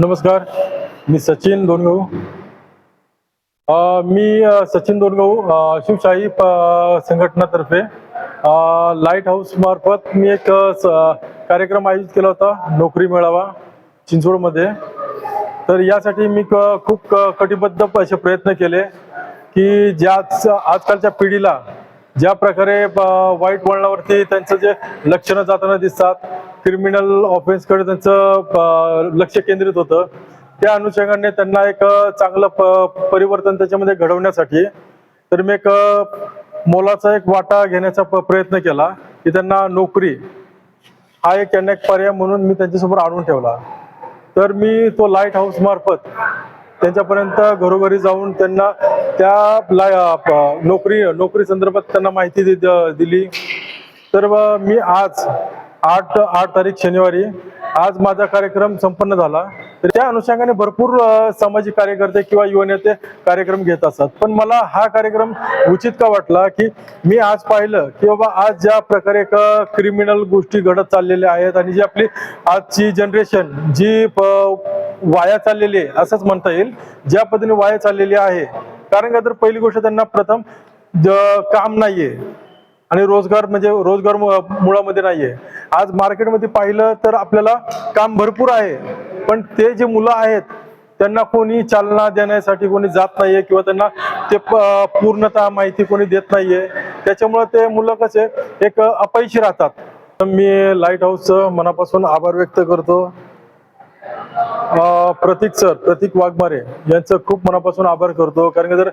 नमस्कार मी सचिन दोनगहू मी सचिन दोनगहू शिवशाही प- संघटनातर्फे लाइट हाऊस मार्फत मी एक स- कार्यक्रम आयोजित केला होता नोकरी मेळावा चिंचवडमध्ये. तर यासाठी मी क- खूप क- कटिबद्ध असे प्रयत्न केले की ज्या आजकालच्या पिढीला ज्या प्रकारे वाईट वळणावरती त्यांचं जे लक्षणं जाताना दिसतात क्रिमिनल ऑफेन्सकडे त्यांचं प- लक्ष केंद्रित होतं. त्या अनुषंगाने त्यांना एक चांगलं प- परिवर्तन त्याच्यामध्ये घडवण्यासाठी तर मी एक मोलाचा एक वाटा घेण्याचा प- प्रयत्न केला की त्यांना नोकरी हा एक त्यांना एक पर्याय म्हणून मी त्यांच्यासमोर आणून ठेवला. तर मी तो लाइट हाऊस मार्फत त्यांच्यापर्यंत घरोघरी जाऊन त्यांना त्या लाय नोकरी नोकरी संदर्भात त्यांना माहिती द- दिली. तर व मी आज आठ आठ तारीख शनिवारी. आज माझा कार्यक्रम संपन्न झाला. तर त्या अनुषंगाने भरपूर सामाजिक कार्यकर्ते किंवा युवा नेते कार्यक्रम घेत असतात. पण मला हा कार्यक्रम उचित का वाटला की मी आज पाहिलं की बाबा आज ज्या प्रकारे क्रिमिनल गोष्टी घडत चाललेल्या आहेत आणि जी आपली आजची जनरेशन जी वाया चाललेली आहे असंच म्हणता येईल. ज्या पद्धतीने वाया चाललेली आहे. कारण का तर पहिली गोष्ट त्यांना प्रथम काम नाहीये. आणि रोजगार म्हणजे रोजगार मु- मुळामध्ये नाहीये. आज मार्केटमध्ये पाहिलं तर आपल्याला काम भरपूर आहे पण ते जे मुलं आहेत त्यांना कोणी चालना देण्यासाठी कोणी जात नाहीये किंवा त्यांना ते प- पूर्णतः माहिती कोणी देत नाहीये. त्याच्यामुळे ते मुलं कसे एक अपयशी राहतात. तर मी लाइट हाऊसचं मनापासून आभार व्यक्त करतो. प्रतीक सर प्रतीक वाघमारे यांचं खूप मनापासून आभार करतो. कारण की जर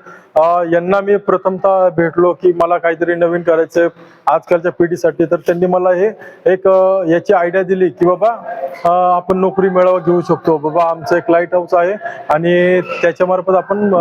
यांना मी प्रथमतः भेटलो की मला काहीतरी नवीन करायचं आजकालच्या पिढीसाठी तर त्यांनी मला हे एक याची आयडिया दिली की बाबा आपण नोकरी मेळावा घेऊ शकतो. बाबा आमचं एक लाइट हाऊस आहे आणि त्याच्यामार्फत आपण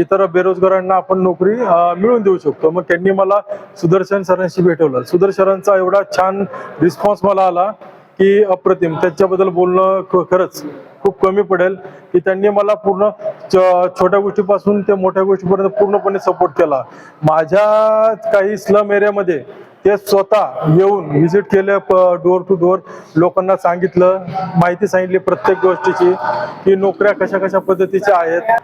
इतर बेरोजगारांना आपण नोकरी मिळून मिळवून देऊ शकतो. मग त्यांनी मला सुदर्शन सरांशी भेटवलं. सुदर्शनांचा एवढा छान रिस्पॉन्स मला आला की अप्रतिम. त्याच्याबद्दल बोलणं ख- खरंच खूप कमी पडेल की त्यांनी मला पूर्ण छोट्या गोष्टीपासून ते मोठ्या गोष्टीपर्यंत पूर्णपणे सपोर्ट केला. माझ्या काही स्लम एरियामध्ये ते स्वतः येऊन व्हिजिट केले डोअर टू डोअर लोकांना सांगितलं माहिती सांगितली प्रत्येक गोष्टीची की नोकऱ्या कशा कशा पद्धतीच्या आहेत.